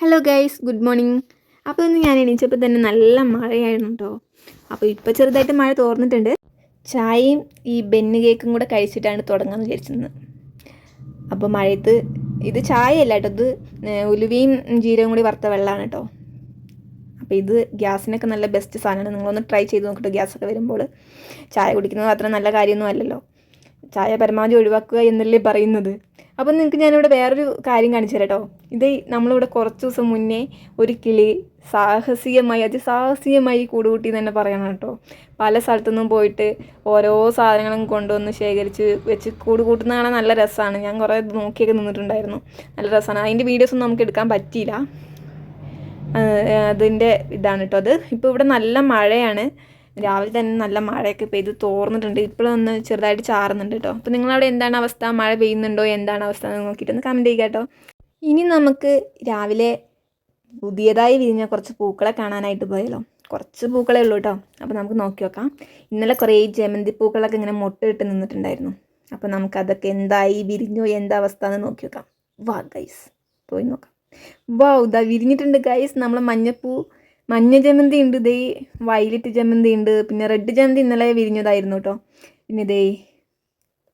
Hello guys good morning അപ്പോൾ ഇന്ന് ഞാൻ എണീച്ചപ്പോൾ തന്നെ നല്ല മഴയായിരുന്നു കേട്ടോ അപ്പോൾ ഇപ്പോൾ ചെറുതായിട്ട് മഴ തോർന്നിട്ടുണ്ട്. ചായയും ഈ ബെന്ന് കേക്കും കൂടെ കഴിച്ചിട്ടാണ് തുടങ്ങാമെന്ന് വിചാരിച്ചിരുന്നത്. അപ്പോൾ മഴയത്ത് ഇത് ചായയല്ല കേട്ടോ ഇത് ഉലുവയും ജീരകവും കൂടി വറുത്ത വെള്ളമാണ് കേട്ടോ. അപ്പോൾ ഇത് ഗ്യാസിനൊക്കെ നല്ല ബെസ്റ്റ് സാധനമാണ്. നിങ്ങളൊന്ന് ട്രൈ ചെയ്ത് നോക്കട്ടോ ഗ്യാസൊക്കെ വരുമ്പോൾ. ചായ കുടിക്കുന്നത് അത്ര നല്ല കാര്യമൊന്നും അല്ലല്ലോ. ചായ പരമാവധി ഒഴിവാക്കുക എന്നല്ലേ പറയുന്നത്. അപ്പം നിങ്ങൾക്ക് ഞാനിവിടെ വേറൊരു കാര്യം കാണിച്ചു തരാം കേട്ടോ ഇത് നമ്മളിവിടെ കുറച്ച് ദിവസം മുന്നേ ഒരു കിളി സാഹസികമായി അതിസാഹസികമായി കൂടുകൂട്ടി തന്നെ പറയണം കേട്ടോ. പല സ്ഥലത്തുനിന്നും പോയിട്ട് ഓരോ സാധനങ്ങളും കൊണ്ടുവന്ന് ശേഖരിച്ച് വെച്ച് കൂട് കൂട്ടുന്ന കാണാൻ നല്ല രസമാണ്. ഞാൻ കുറേ നോക്കിയൊക്കെ നിന്നിട്ടുണ്ടായിരുന്നു. നല്ല രസമാണ്. അതിന്റെ വീഡിയോസൊന്നും നമുക്ക് എടുക്കാൻ പറ്റിയില്ല. അതിന്റെ ഇതാണ് കേട്ടോ. അത് ഇപ്പോൾ ഇവിടെ നല്ല മഴയാണ്. രാവിലെ തന്നെ നല്ല മഴയൊക്കെ പെയ്ത് തോർന്നിട്ടുണ്ട്. ഇപ്പോഴൊന്ന് ചെറുതായിട്ട് ചാറുന്നുണ്ട് കേട്ടോ അപ്പോൾ നിങ്ങളവിടെ എന്താണ് അവസ്ഥ? മഴ പെയ്യുന്നുണ്ടോ? എന്താണ് അവസ്ഥ? എന്ന് നോക്കിയിട്ടൊന്ന് കമന്റ് ചെയ്യുക കേട്ടോ ഇനി നമുക്ക് രാവിലെ പുതിയതായി വിരിഞ്ഞ കുറച്ച് പൂക്കളെ കാണാനായിട്ട് പോയല്ലോ കുറച്ച് പൂക്കളേ ഉള്ളൂ കേട്ടോ അപ്പോൾ നമുക്ക് നോക്കി നോക്കാം. ഇന്നലെ കുറേ ജമന്തി പൂക്കളൊക്കെ ഇങ്ങനെ മുട്ടയിട്ട് നിന്നിട്ടുണ്ടായിരുന്നു. അപ്പോൾ നമുക്കതൊക്കെ എന്തായി? വിരിഞ്ഞോ? എന്താ അവസ്ഥ? എന്ന് നോക്കി നോക്കാം. വാ ഗൈസ് പോയി നോക്കാം. വാ ഇതാ വിരിഞ്ഞിട്ടുണ്ട് ഗൈസ് നമ്മൾ മഞ്ഞപ്പൂ മഞ്ഞ ജമന്തി ഉണ്ട് ഇതേ വയലറ്റ് ജമന്തി ഉണ്ട്. പിന്നെ റെഡ് ജമന്തി ഇന്നലെ വിരിഞ്ഞതായിരുന്നു കേട്ടോ പിന്നെ ഇതേ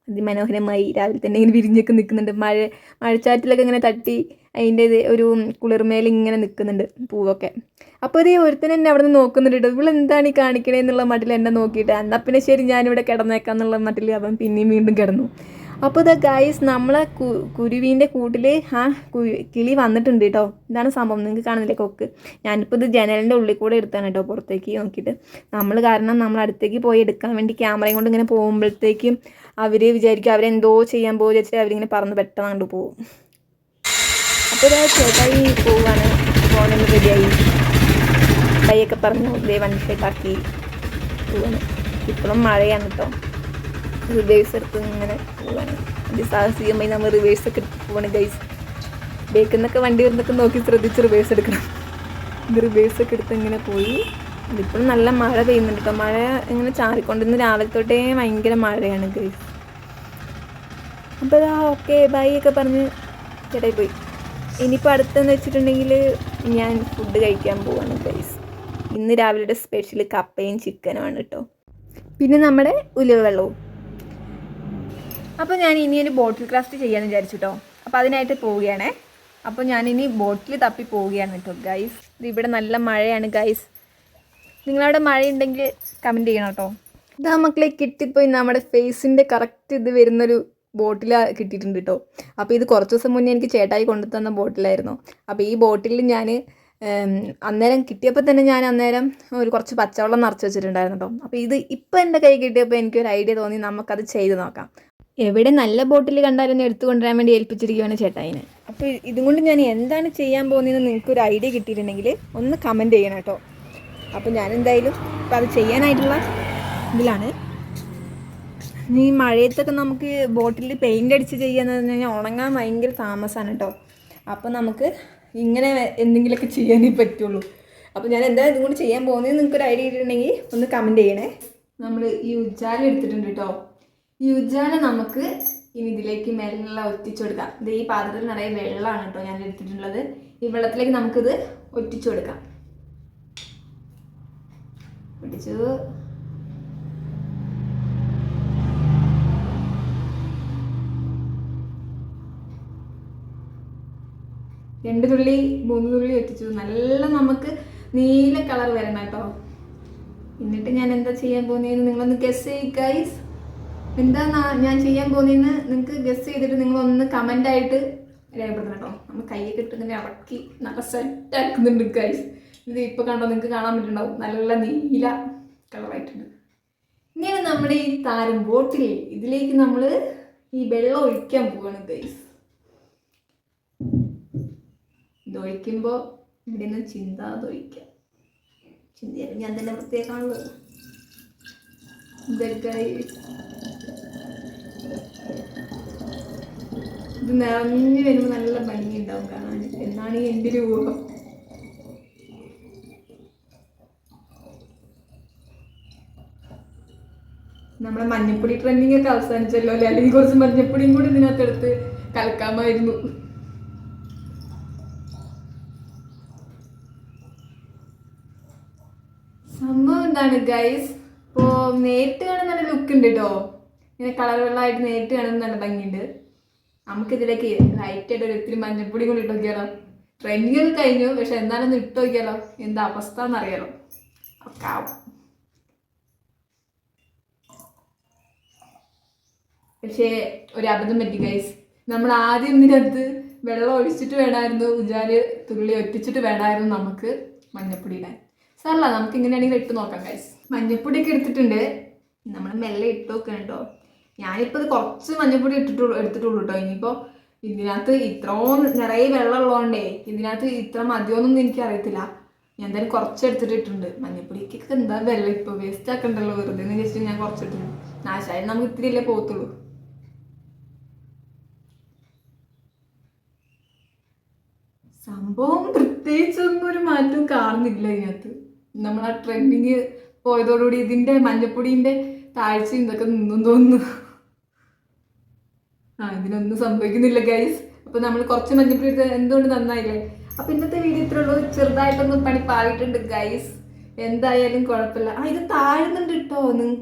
അതിമനോഹരമായി രാവിലെ തന്നെ ഇങ്ങനെ വിരിഞ്ഞൊക്കെ നിൽക്കുന്നുണ്ട് മഴ മഴച്ചാറ്റിലൊക്കെ ഇങ്ങനെ തട്ടി അതിന്റെ ഒരു കുളിർമേൽ ഇങ്ങനെ നിൽക്കുന്നുണ്ട് പൂവൊക്കെ. അപ്പോൾ ഇതേ ഒരുത്തൻ എന്നെ അവിടെ നിന്ന് നോക്കുന്നുണ്ട് ഇവിടെ എന്താണ് ഈ കാണിക്കണേ എന്നുള്ള മട്ടിൽ എന്നെ നോക്കിയിട്ട് എന്നാൽ പിന്നെ ശരി ഞാനിവിടെ കിടന്നേക്കാം എന്നുള്ള മട്ടിൽ അവൻ പിന്നെയും വീണ്ടും കിടന്നു. അപ്പോൾ ഇതാ ഗൈസ് നമ്മളെ കു കുരുവീന്റെ കൂട്ടിൽ ആ കിളി വന്നിട്ടുണ്ട് കേട്ടോ ഇതാണ് സംഭവം. നിങ്ങൾക്ക് കാണുന്നില്ലേ കൊക്ക്? ഞാനിപ്പോൾ ഇത് ജനലിന്റെ ഉള്ളിൽ കൂടെ എടുത്താണ് കേട്ടോ പുറത്തേക്ക് നോക്കിയിട്ട്. നമ്മൾ കാരണം നമ്മൾ അടുത്തേക്ക് പോയി എടുക്കാൻ വേണ്ടി ക്യാമറയും കൊണ്ട് ഇങ്ങനെ പോകുമ്പോഴത്തേക്കും അവർ വിചാരിക്കും അവരെന്തോ ചെയ്യാൻ പോകുക വെച്ചിട്ട് അവരിങ്ങനെ പറന്ന് പെട്ടെന്ന് കണ്ടു പോകും. അപ്പോൾ ഇതാ ചേട്ടായി പോവാണ്. ഫോണിൽ റെഡിയായി കൈയൊക്കെ പറഞ്ഞു ഇതേ ഷേട്ടാക്കി പോവാണ്. ഇപ്പോഴും മഴയാണ് കേട്ടോ റിവേഴ്സ് എടുത്ത് ഇങ്ങനെ പോവാണ്. അതിസാഹസികമായി നമ്മൾ റിവേഴ്സ് ഒക്കെ എടുത്ത് പോവാണ് ഗൈസ് ബേക്കിൽ നിന്നൊക്കെ വണ്ടി വരുന്നൊക്കെ നോക്കി ശ്രദ്ധിച്ച് റിവേഴ്സ് എടുക്കണം. ഇത് റിവേഴ്സ് ഒക്കെ എടുത്ത് ഇങ്ങനെ പോയി. ഇതിപ്പോഴും നല്ല മഴ പെയ്യുന്നുണ്ട് കേട്ടോ മഴ ഇങ്ങനെ ചാറിക്കൊണ്ടിരുന്ന് രാവിലെ തൊട്ടേ ഭയങ്കര മഴയാണ് ഗൈസ് അപ്പോൾ ആ ഓക്കെ ബൈ ഒക്കെ പറഞ്ഞ് ചേട്ടായി പോയി. ഇനിയിപ്പോൾ അടുത്തെന്ന് വെച്ചിട്ടുണ്ടെങ്കിൽ ഞാൻ ഫുഡ് കഴിക്കാൻ പോവാണ് ഗൈസ് ഇന്ന് രാവിലെ സ്പെഷ്യൽ കപ്പയും ചിക്കനുമാണ് കേട്ടോ പിന്നെ നമ്മുടെ ഉലുവ വെള്ളവും. അപ്പോൾ ഞാൻ ഇനി ഒരു ബോട്ടിൽ ക്രാഫ്റ്റ് ചെയ്യാമെന്ന് വിചാരിച്ചു കേട്ടോ അപ്പോൾ അതിനായിട്ട് പോവുകയാണേ. അപ്പോൾ ഞാനിനി ബോട്ടിൽ തപ്പി പോവുകയാണ് കേട്ടോ ഗൈസ് ഇവിടെ നല്ല മഴയാണ് ഗൈസ് നിങ്ങളവിടെ മഴയുണ്ടെങ്കിൽ കമന്റ് ചെയ്യണം കേട്ടോ ഇതാ മക്കളെ കിട്ടിപ്പോയി നമ്മുടെ ഫേസിന്റെ കറക്റ്റ് ഇത് വരുന്നൊരു ബോട്ടിൽ കിട്ടിയിട്ടുണ്ട് കേട്ടോ അപ്പോൾ ഇത് കുറച്ച് ദിവസം മുന്നേ എനിക്ക് ചേട്ടായി കൊണ്ടു തന്ന ബോട്ടിലായിരുന്നു അപ്പോൾ ഈ ബോട്ടിൽ ഞാൻ അന്നേരം കിട്ടിയപ്പോൾ തന്നെ ഞാൻ അന്നേരം ഒരു കുറച്ച് പച്ചവെള്ളം നിറച്ച് വെച്ചിട്ടുണ്ടായിരുന്നു കേട്ടോ അപ്പോൾ ഇത് ഇപ്പോൾ എന്റെ കൈ കിട്ടിയപ്പോൾ എനിക്കൊരു ഐഡിയ തോന്നി നമുക്കത് ചെയ്ത് നോക്കാം. എവിടെ നല്ല ബോട്ടിൽ കണ്ടാലും എടുത്തു കൊണ്ടുവരാൻ വേണ്ടി ഏൽപ്പിച്ചിരിക്കുകയാണ് ചേട്ടായിന്. അപ്പോൾ ഇതുകൊണ്ട് ഞാൻ എന്താണ് ചെയ്യാൻ പോകുന്നതെന്ന് നിങ്ങൾക്കൊരു ഐഡിയ കിട്ടിയിട്ടുണ്ടെങ്കിൽ ഒന്ന് കമന്റ് ചെയ്യണം കേട്ടോ. അപ്പോൾ ഞാൻ എന്തായാലും ഇപ്പോൾ അത് ചെയ്യാനായിട്ടുള്ള ഇതിലാണ്. ഈ മഴയത്തൊക്കെ നമുക്ക് ബോട്ടിൽ പെയിന്റ് അടിച്ച് ചെയ്യാന്ന് പറഞ്ഞു കഴിഞ്ഞാൽ ഉണങ്ങാൻ ഭയങ്കര താമസമാണ് കേട്ടോ. അപ്പോൾ നമുക്ക് ഇങ്ങനെ എന്തെങ്കിലുമൊക്കെ ചെയ്യാനേ പറ്റുള്ളൂ. അപ്പോൾ ഞാൻ എന്താ ഇതും കൂടി ചെയ്യാൻ പോകുന്നത് നിങ്ങൾക്ക് ഒരു ഐഡിയ കിട്ടിയിട്ടുണ്ടെങ്കിൽ ഒന്ന് കമന്റ് ചെയ്യണേ. നമ്മൾ ഈ ഉജ്ജാല എടുത്തിട്ടുണ്ട് കേട്ടോ. ഉജ്ജാല നമുക്ക് ഇനി ഇതിലേക്ക് മെല്ലെ ഒറ്റിച്ചു കൊടുക്കാം ഇത് ഈ പാത്രത്തിൽ നിറയെ വെള്ളമാണ് കേട്ടോ ഞാൻ എടുത്തിട്ടുള്ളത്. ഈ വെള്ളത്തിലേക്ക് നമുക്കിത് ഒറ്റിച്ചു കൊടുക്കാം ഒട്ടിച്ചു. രണ്ട് തുള്ളി മൂന്ന് തുള്ളി ഒറ്റിച്ചു. നല്ല നമുക്ക് നീല കളർ വരണം കേട്ടോ. എന്നിട്ട് ഞാൻ എന്താ ചെയ്യാൻ പോകുന്നതെന്ന് നിങ്ങളൊന്ന് ഗസ് ചെയ്യ് ഗൈസ് എന്താ ഞാൻ ചെയ്യാൻ പോകുന്നതെന്ന് നിങ്ങൾക്ക് ഗസ് ചെയ്തിട്ട് നിങ്ങൾ ഒന്ന് കമന്റ് ആയിട്ട് രേഖപ്പെടുത്തണം കേട്ടോ. നമ്മൾ കൈയൊക്കെ ഇട്ട് ഇങ്ങനെ നല്ല സെറ്റ് ആക്കുന്നുണ്ട് ഗൈസ് ഇത് ഇപ്പോൾ കണ്ടോ? നിങ്ങൾക്ക് കാണാൻ പറ്റുന്നുണ്ടാവും. നല്ല നീല കളറായിട്ടുണ്ട് ഇങ്ങനെ നമ്മുടെ ഈ താരം ബോട്ടിൽ ഇതിലേക്ക് നമ്മൾ ഈ വെള്ളം ഒഴിക്കാൻ പോവാണ് ഗൈസ് ഇതൊഴിക്കുമ്പോൾ ഇവിടെ നിന്ന് ഒഴിക്കാം. ചിന്തയാണ് ഞാൻ തന്നെ പ്രത്യേകമാണല്ലോ ഇതൊക്കെ ഇത് നിറഞ്ഞു വരുമ്പോൾ നല്ല ഭംഗിയുണ്ടാവും കാണാൻ. എന്നാണ് എന്റെ രൂപം നമ്മളെ മഞ്ഞപ്പൊടി ട്രെൻഡിങ് ഒക്കെ അവസാനിച്ചല്ലോ അല്ലെ? അല്ലെങ്കിൽ കുറച്ച് മഞ്ഞപ്പൊടിയും കൂടി ഇതിനകത്തെടുത്ത് കലക്കാമായിരുന്നു. സംഭവം എന്താണ് ഗൈസ് ഇപ്പോ നേരിട്ട് കാണുന്ന നല്ല ലുക്ക് ഉണ്ട് കേട്ടോ ഇങ്ങനെ കളർ വെള്ളമായിട്ട് നേരിട്ട് കാണുന്ന നല്ല ഭംഗിയുണ്ട്. നമുക്കിതിലേക്ക് ലൈറ്റായിട്ട് ഒരു ഇത്തിരി മഞ്ഞപ്പൊടി കൂടി ഇട്ട് നോക്കിയാലോ? ട്രെൻഡിങ് കഴിഞ്ഞു പക്ഷെ എന്താണെന്ന് ഇട്ട് നോക്കിയാലോ? എന്താ അവസ്ഥ എന്നറിയാലോ? ഒക്കെ ആവും. പക്ഷേ ഒരു അബദ്ധം പറ്റി ഗൈസ് നമ്മൾ ആദ്യം ഇതിനകത്ത് വെള്ളം ഒഴിച്ചിട്ട് വേണമായിരുന്നു ഉജാൽ തുള്ളി ഒറ്റിച്ചിട്ട് വേണമായിരുന്നു നമുക്ക് മഞ്ഞപ്പൊടി ഇടാൻ. സാറല്ല നമുക്ക് ഇങ്ങനെയാണെങ്കിൽ ഇട്ട് നോക്കാം ഗൈസ് മഞ്ഞപ്പൊടിയൊക്കെ എടുത്തിട്ടുണ്ട്. നമ്മൾ മെല്ലെ ഇട്ട് നോക്കണം കേട്ടോ. ഞാനിപ്പോൾ ഇത് കുറച്ച് മഞ്ഞപ്പൊടി ഇട്ടിട്ടുള്ളൂ എടുത്തിട്ടുള്ളൂ കേട്ടോ ഇനിയിപ്പോൾ ഇതിനകത്ത് ഇത്രയും നിറയെ വെള്ളം ഉള്ളതുകൊണ്ടേ ഇതിനകത്ത് ഇത്ര മതിയോന്നൊന്നും എനിക്കറിയത്തില്ല. ഞാൻ എന്തായാലും കുറച്ച് എടുത്തിട്ട് ഇട്ടിട്ടുണ്ട്. മഞ്ഞപ്പൊടിക്കൊക്കെ എന്താ വെള്ളം? ഇപ്പോൾ വേസ്റ്റ് ആക്കണ്ടല്ലോ വെറുതെ എന്ന് വെച്ചിട്ട് ഞാൻ കുറച്ചിട്ടുണ്ട് നാശായാലും നമുക്ക് ഇത്തിരി അല്ലേ പോകത്തുള്ളൂ. സംഭവം പ്രത്യേകിച്ചൊന്നും ഒരു മാറ്റവും കാണുന്നില്ല ഇതിനകത്ത്. നമ്മൾ ആ ട്രെൻഡിങ് പോയതോടുകൂടി ഇതിന്റെ മഞ്ഞപ്പൊടിന്റെ താഴ്ചയും ഇതൊക്കെ നിന്നും തോന്നുന്നു. ആ ഇതിനൊന്നും സംഭവിക്കുന്നില്ല ഗൈസ് അപ്പൊ നമ്മൾ കുറച്ച് മഞ്ഞപ്പൊടി എന്തുകൊണ്ട് നന്നായില്ലേ? അപ്പൊ ഇന്നത്തെ വീഡിയോ ഇത്ര ഉള്ളൂ. ചെറുതായിട്ടൊന്ന് പണി പാളിയിട്ടുണ്ട് ഗൈസ് എന്തായാലും കുഴപ്പമില്ല. ആ ഇത് താഴ്ന്നുണ്ട് കേട്ടോ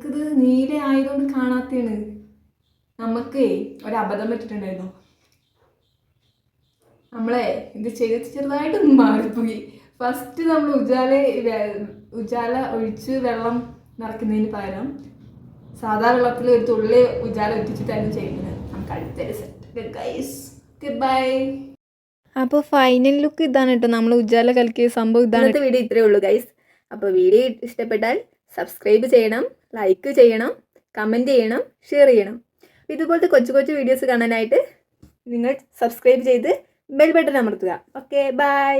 ഇത് നീല ആയതുകൊണ്ട് കാണാത്തേണ് നമുക്കേ ഒരു അബദ്ധം പറ്റിയിട്ടുണ്ടായിരുന്നു നമ്മളെ ഇത് ചെയ്ത് ചെറുതായിട്ടൊന്ന് മാറിപ്പോയി. ഫസ്റ്റ് നമ്മൾ ഉജാല ഉജാല ഒഴിച്ച് വെള്ളം നിറയ്ക്കുന്നതിന് പകരം സാധാ വെള്ളത്തിൽ ഒരു തുള്ളി ഉജാല ഒറ്റിച്ചിട്ടായിരുന്നു ചെയ്യുന്നത് സെറ്റ് ഗൈസ് ബൈ അപ്പോൾ ഫൈനൽ ലുക്ക് ഇതാണ് കേട്ടോ. നമ്മൾ ഉജ്ജാല കലക്കിയ സംഭവം ഇതാണ്. ഇന്നത്തെ വീഡിയോ ഇത്രേ ഉള്ളൂ ഗൈസ് അപ്പോൾ വീഡിയോ ഇഷ്ടപ്പെട്ടാൽ സബ്സ്ക്രൈബ് ചെയ്യണം ലൈക്ക് ചെയ്യണം കമന്റ് ചെയ്യണം ഷെയർ ചെയ്യണം. ഇതുപോലത്തെ കൊച്ചു കൊച്ചു വീഡിയോസ് കാണാനായിട്ട് നിങ്ങൾ സബ്സ്ക്രൈബ് ചെയ്ത് ബെൽ ബട്ടൺ അമർത്തുക. Okay bye